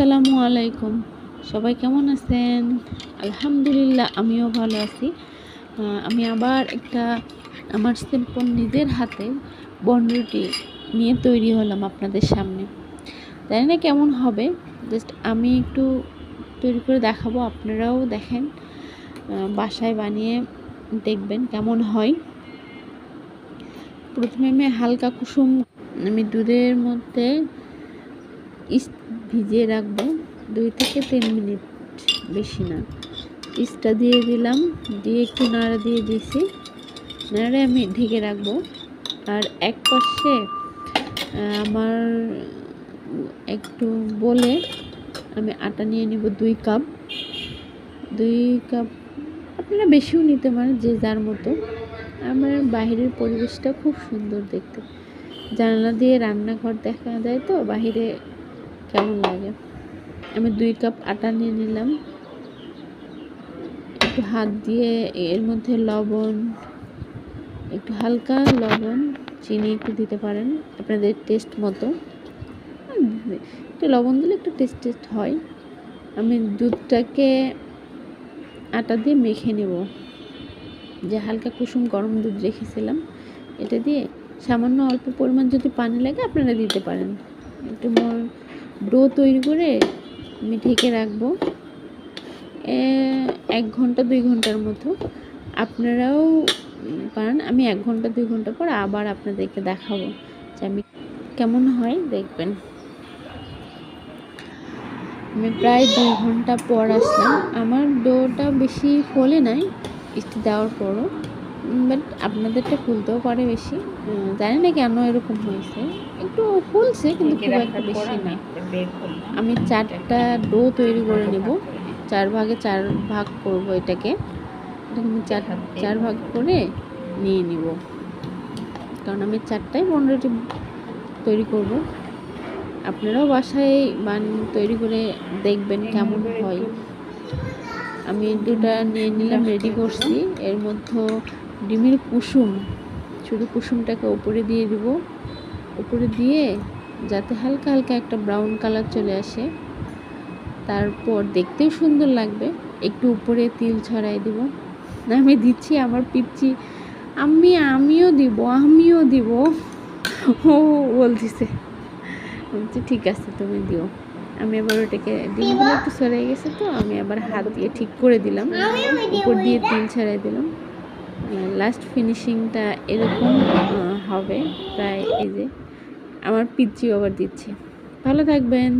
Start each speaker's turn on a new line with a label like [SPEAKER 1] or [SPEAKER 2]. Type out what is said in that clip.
[SPEAKER 1] আসসালামু আলাইকুম। সবাই কেমন আছেন? আলহামদুলিল্লাহ, আমিও ভালো আছি। আমি আবার একটা আমার সিম্পল নিজের হাতে বনরুটি নিয়ে তৈরি হলাম আপনাদের সামনে। জানি না কেমন হবে জাস্ট আমি একটু তৈরি করে দেখাবো, আপনারাও দেখেন। বাসায় বানিয়ে দেখবেন কেমন হয়। প্রথমে আমি হালকা কুসুম, আমি দুধের মধ্যে ভিজিয়ে রাখব দুই থেকে তিন মিনিট বেশি না। ইস্টটা দিয়ে দিলাম, দিয়ে একটু নাড়া দিয়ে দিয়েছি নাড়ে আমি ঢেকে রাখব। আর এক পাশে আমার একটু বলে আমি আটা নিয়ে নিব দুই কাপ। দুই কাপ আপনারা বেশিও নিতে পারেন, যে যার মতো। আমার বাইরের পরিবেশটা খুব সুন্দর দেখতে। জানালা দিয়ে রান্নাঘর দেখা যায় তো, বাইরে কেমন লাগে? আমি দুই কাপ আটা নিয়ে নিলাম। একটু হাত দিয়ে এর মধ্যে লবণ, একটু হালকা লবণ, চিনি একটু দিতে পারেন, আপনাদের টেস্ট মতো। একটু লবণ দিলে একটু টেস্ট টেস্ট হয়। আমি দুধটাকে আটা দিয়ে মেখে নেব। যে হালকা কুসুম গরম দুধ রেখেছিলাম, এটা দিয়ে সামান্য অল্প পরিমাণ যদি পানি লাগে, আপনারা দিতে পারেন। একটু ডো তৈরি করে আমি ঢেকে রাখব। এক ঘণ্টা, দুই ঘণ্টার মতো। আপনারাও পারেন। আমি এক ঘণ্টা, দুই ঘণ্টা পর আবার আপনাদেরকে দেখাবো যে আমি কেমন হয়, দেখবেন। আমি প্রায় দুই ঘণ্টা পর আসলাম। আমার ডোটা বেশি ফোলে নাই, একটু দেওয়ার পরও। বাট আপনাদেরটা ফুলতেও পারে বেশি। জানি না কেন এরকম হয়েছে। একটু ফুলছে কিন্তু খুব একটা বেশি না। আমি চারটা ডো তৈরি করে নেব। চার ভাগে চার ভাগ করব এটাকে। এটাকে আমি চার চার ভাগ করে নিয়ে নিব। কারণ আমি চারটাই পনেরোটি তৈরি করব। আপনারাও বাসায় বান তৈরি করে দেখবেন কেমন হয়। আমি দুটা নিয়ে নিলাম রেডি করছি। এর মধ্যে ডিমের কুসুম শুধু কুসুমটাকে উপরে দিয়ে দিব। উপরে দিয়ে যাতে হালকা হালকা একটা ব্রাউন কালার চলে আসে তারপর দেখতেও সুন্দর লাগবে। একটু উপরে তিল ছড়াই দিব। আমি দিচ্ছি আমার পিচ্ছি আমি আমিও দিব আমিও দিব। ও বলতেছে। বলছি ঠিক আছে তুমি দিও। আমি আবার ওটাকে ডিমগুলো একটু সরে গেছে তো আমি আবার হাত দিয়ে ঠিক করে দিলাম। উপর দিয়ে তিল ছড়াই দিলাম। লাস্ট ফিনিশিংটা এরকম হবে। প্রায় এই যে আমার পিচি আবার দিচ্ছে। ভালো থাকবেন।